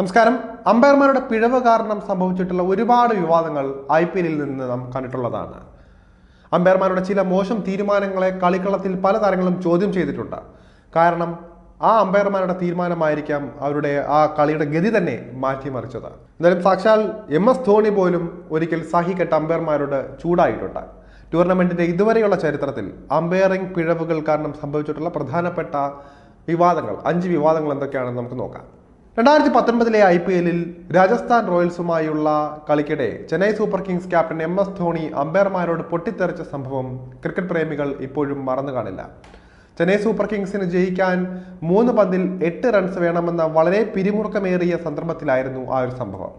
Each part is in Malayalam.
നമസ്കാരം. അമ്പയർമാരുടെ പിഴവ് കാരണം സംഭവിച്ചിട്ടുള്ള ഒരുപാട് വിവാദങ്ങൾ ഐ പി എല്ലിൽ നിന്ന് നാം കണ്ടിട്ടുള്ളതാണ്. അമ്പയർമാരുടെ ചില മോശം തീരുമാനങ്ങളെ കളിക്കളത്തിൽ പല താരങ്ങളും ചോദ്യം ചെയ്തിട്ടുണ്ട്. കാരണം ആ അമ്പയർമാരുടെ തീരുമാനമായിരിക്കാം അവരുടെ ആ കളിയുടെ ഗതി തന്നെ മാറ്റിമറിച്ചത്. എന്തായാലും സാക്ഷാൽ എം എസ് ധോണി പോലും ഒരിക്കൽ സഹിക്കെട്ട അമ്പയർമാരോട് ചൂടായിട്ടുണ്ട്. ടൂർണമെന്റിന്റെ ഇതുവരെയുള്ള ചരിത്രത്തിൽ അമ്പയറിംഗ് പിഴവുകൾ കാരണം സംഭവിച്ചിട്ടുള്ള പ്രധാനപ്പെട്ട വിവാദങ്ങൾ അഞ്ച് വിവാദങ്ങൾ എന്തൊക്കെയാണെന്ന് നമുക്ക് നോക്കാം. രണ്ടായിരത്തി പത്തൊൻപതിലെ ഐ പി എല്ലിൽ രാജസ്ഥാൻ റോയൽസുമായുള്ള കളിക്കിടെ Chennai super kings captain M S Dhoni അമ്പയർമാരോട് പൊട്ടിത്തെറിച്ച സംഭവം ക്രിക്കറ്റ് പ്രേമികൾ ഇപ്പോഴും മറന്നു കാണില്ല. ചെന്നൈ സൂപ്പർ കിങ്സിന് ജയിക്കാൻ മൂന്ന് പന്തിൽ എട്ട് റൺസ് വേണമെന്ന വളരെ പിരിമുറുക്കമേറിയ സന്ദർഭത്തിലായിരുന്നു ആ ഒരു സംഭവം.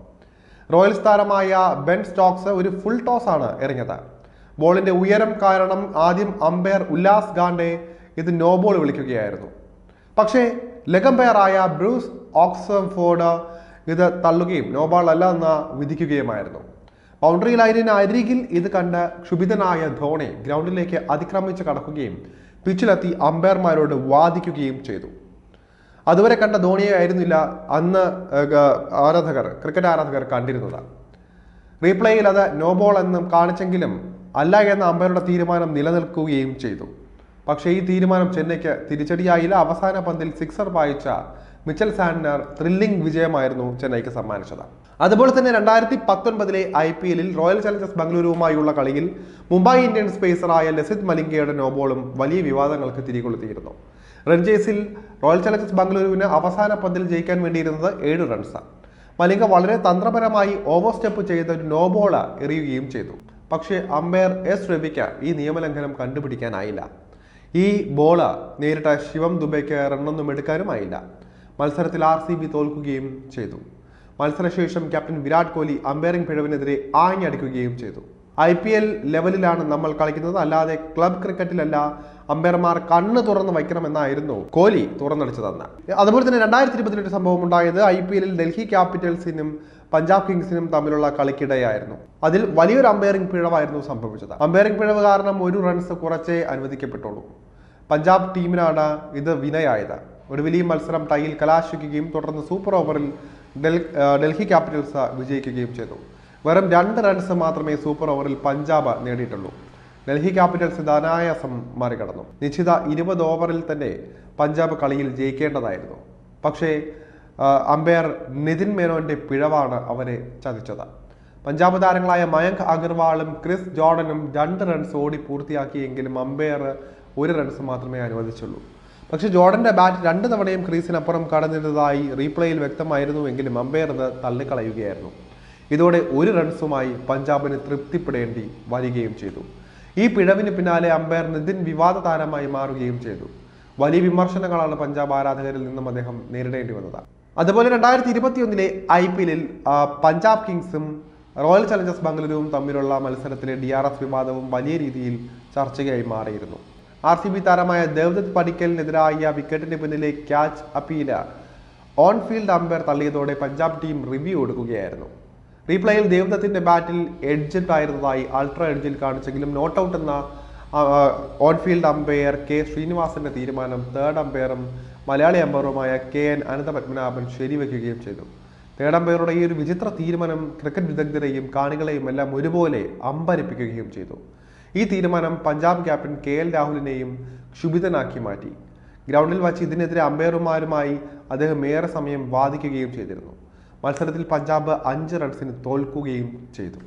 റോയൽസ് താരമായ ബെൻ സ്റ്റോക്സ് ഒരു ഫുൾ ടോസ് ആണ് എറിഞ്ഞത്. ബോളിന്റെ ഉയരം കാരണം ആദ്യം അമ്പയർ ഉല്ലാസ് ഗാണ്ടെ ഇത് നോ ബോൾ വിളിക്കുകയായിരുന്നു. പക്ഷേ ലെഗംപയറായ ബ്രൂസ് ഓക്സ്ഫോർഡ് ഇത് തള്ളുകയും അല്ല എന്ന് വിധിക്കുകയുമായിരുന്നു. ബൗണ്ടറി ലൈനിന് അരികിൽ ഇത് കണ്ട് ക്ഷുഭിതനായ ധോണി ഗ്രൗണ്ടിലേക്ക് അതിക്രമിച്ച് കടക്കുകയും പിച്ചിലെത്തി അമ്പയർമാരോട് വാദിക്കുകയും ചെയ്തു. അതുവരെ കണ്ട ധോണിയെ ആയിരുന്നില്ല അന്ന് ആരാധകർ ക്രിക്കറ്റ് ആരാധകർ കണ്ടിരുന്നത്. റീപ്ലേയിൽ അത് നോ ബോൾ എന്നും കാണിച്ചെങ്കിലും അല്ല എന്ന അമ്പയറുടെ തീരുമാനം നിലനിൽക്കുകയും ചെയ്തു. പക്ഷേ ഈ തീരുമാനം ചെന്നൈക്ക് തിരിച്ചടിയായില്ല. അവസാന പന്തിൽ സിക്സർ വായിച്ച മിച്ചൽ സാൻഡർ ത്രില്ലിംഗ് വിജയമായിരുന്നു ചെന്നൈക്ക് സമ്മാനിച്ചത്. അതുപോലെ തന്നെ രണ്ടായിരത്തി പത്തൊൻപതിലെ ഐ പി എല്ലിൽ റോയൽ ചലഞ്ചേഴ്സ് ബംഗളൂരുവുമായുള്ള കളിയിൽ മുംബൈ ഇന്ത്യൻസ് പേസറായ ലസിത് മലിംഗയുടെ നോബോളും വലിയ വിവാദങ്ങൾക്ക് തിരികൊളുത്തിയിരുന്നു. റൺചേസിൽ റോയൽ ചലഞ്ചേഴ്സ് ബംഗളൂരുവിന് അവസാന പന്തിൽ ജയിക്കാൻ വേണ്ടിയിരുന്നത് ഏഴ് റൺസാണ് മലിംഗ വളരെ തന്ത്രപരമായി ഓവർ സ്റ്റെപ്പ് ചെയ്ത ഒരു നോബോള എറിയുകയും ചെയ്തു. പക്ഷേ അമ്പയർ എസ് രവിക്ക് ഈ നിയമലംഘനം കണ്ടുപിടിക്കാനായില്ല. ഈ ബോള നേരിട്ട ശിവം ദുബൈക്ക് റണ്ണൊന്നും എടുക്കാനുമായില്ല. മത്സരത്തിൽ ആർ സി ബി തോൽക്കുകയും ചെയ്തു. മത്സരശേഷം ക്യാപ്റ്റൻ വിരാട് കോഹ്ലി അമ്പയറിംഗ് പിഴവിനെതിരെ ആഞ്ഞടിക്കുകയും ചെയ്തു. ഐ പി എൽ ലെവലിലാണ് നമ്മൾ കളിക്കുന്നത്. അല്ലാതെ ക്ലബ് ക്രിക്കറ്റിലല്ല അമ്പയർമാർ കണ്ണ് തുറന്ന് വയ്ക്കണമെന്നായിരുന്നു കോഹ്ലി തുറന്നടിച്ചതെന്ന്. അതുപോലെ തന്നെ രണ്ടായിരത്തി ഇരുപത്തിരണ്ട് സംഭവം ഉണ്ടായത് ഐ പി എല്ലിൽ ഡൽഹി ക്യാപിറ്റൽസിനും പഞ്ചാബ് കിങ്സിനും തമ്മിലുള്ള കളിക്കിടെയായിരുന്നു. അതിൽ വലിയൊരു അമ്പയറിംഗ് പിഴവായിരുന്നു സംഭവിച്ചത്. അമ്പയറിംഗ് പിഴവ് കാരണം ഒരു റൺസ് കുറച്ചേ അനുവദിക്കപ്പെട്ടുള്ളൂ. പഞ്ചാബ് ടീമിനാണ് ഇത് വിനയായത്. ഒടുവിൽ ഈ മത്സരം ടൈയിൽ കലാശിക്കുകയും തുടർന്ന് സൂപ്പർ ഓവറിൽ ഡൽഹി ക്യാപിറ്റൽസ് വിജയിക്കുകയും ചെയ്തു. വെറും രണ്ട് റൺസ് മാത്രമേ സൂപ്പർ ഓവറിൽ പഞ്ചാബ് നേടിയിട്ടുള്ളൂ. ഡൽഹി ക്യാപിറ്റൽസ് ധനായാസം മറികടന്നു. നിശ്ചിത ഇരുപത് ഓവറിൽ തന്നെ പഞ്ചാബ് കളിയിൽ ജയിക്കേണ്ടതായിരുന്നു. പക്ഷേ അമ്പയർ നിതിൻ മേനോന്റെ പിഴവാണ് അവരെ ചതിച്ചത്. പഞ്ചാബ് താരങ്ങളായ മയങ്ക് അഗർവാളും ക്രിസ് ജോർഡനും രണ്ട് റൺസ് ഓടി പൂർത്തിയാക്കിയെങ്കിലും അമ്പയർ ഒരു റൺസ് മാത്രമേ അനുവദിച്ചുള്ളൂ. പക്ഷെ ജോർഡന്റെ ബാറ്റ് രണ്ട് തവണയും ക്രീസിനപ്പുറം കടന്നിരുന്നതായി റീപ്ലേയിൽ വ്യക്തമായിരുന്നുവെങ്കിലും അമ്പയർ അത് തള്ളിക്കളയുകയായിരുന്നു. ഇതോടെ ഒരു റൺസുമായി പഞ്ചാബിന് തൃപ്തിപ്പെടേണ്ടി വരികയും ചെയ്തു. ഈ പിഴവിന് പിന്നാലെ അമ്പയർ നിതിൻ വിവാദ താരമായി മാറുകയും ചെയ്തു. വലിയ വിമർശനങ്ങളാണ് പഞ്ചാബ് ആരാധകരിൽ നിന്നും അദ്ദേഹം നേരിടേണ്ടി വന്നത് അതുപോലെ രണ്ടായിരത്തി ഇരുപത്തിയൊന്നിലെ ഐ പി എല്ലിൽ പഞ്ചാബ് കിങ്സും റോയൽ ചലഞ്ചേഴ്സ് ബംഗളൂരുവും തമ്മിലുള്ള മത്സരത്തിലെ ഡി ആർ എസ് വിവാദവും വലിയ രീതിയിൽ ചർച്ചയായി മാറിയിരുന്നു. ആർ സി ബി താരമായ ദേവദത്ത് പടിക്കലിനെതിരായ വിക്കറ്റിന് പിന്നിലെ catch appeal on field umpire തള്ളിയതോടെ Punjab team review എടുക്കുകയായിരുന്നു. റീപ്ലേയിൽ ദേവദത്തിന്റെ ബാറ്റിൽ എഡ്ജറ്റ് ആയിരുന്നതായി അൾട്രാ എഡ്ജിൽ കാണിച്ചെങ്കിലും നോട്ട് ഔട്ട് എന്ന ഓൺ ഫീൽഡ് അമ്പയർ കെ ശ്രീനിവാസന്റെ തീരുമാനം തേർഡ് അമ്പയറും മലയാളി അമ്പയറുമായ കെ എൻ അനന്ത പത്മനാഭൻ ശരിവെക്കുകയും ചെയ്തു. തേർഡ് അമ്പയറുടെ ഈ ഒരു വിചിത്ര തീരുമാനം ക്രിക്കറ്റ് വിദഗ്ധരെയും കാണികളെയും എല്ലാം ഒരുപോലെ അമ്പരിപ്പിക്കുകയും ചെയ്തു. ഈ തീരുമാനം പഞ്ചാബ് ക്യാപ്റ്റൻ കെ എൽ രാഹുലിനെയും ക്ഷുഭിതനാക്കി മാറ്റി. ഗ്രൗണ്ടിൽ വച്ച് ഇതിനെതിരെ അമ്പയർമാരുമായി അദ്ദേഹം ഏറെ സമയം വാദിക്കുകയും ചെയ്തിരുന്നു. മത്സരത്തിൽ പഞ്ചാബ് അഞ്ച് റൺസിന് തോൽക്കുകയും ചെയ്തു.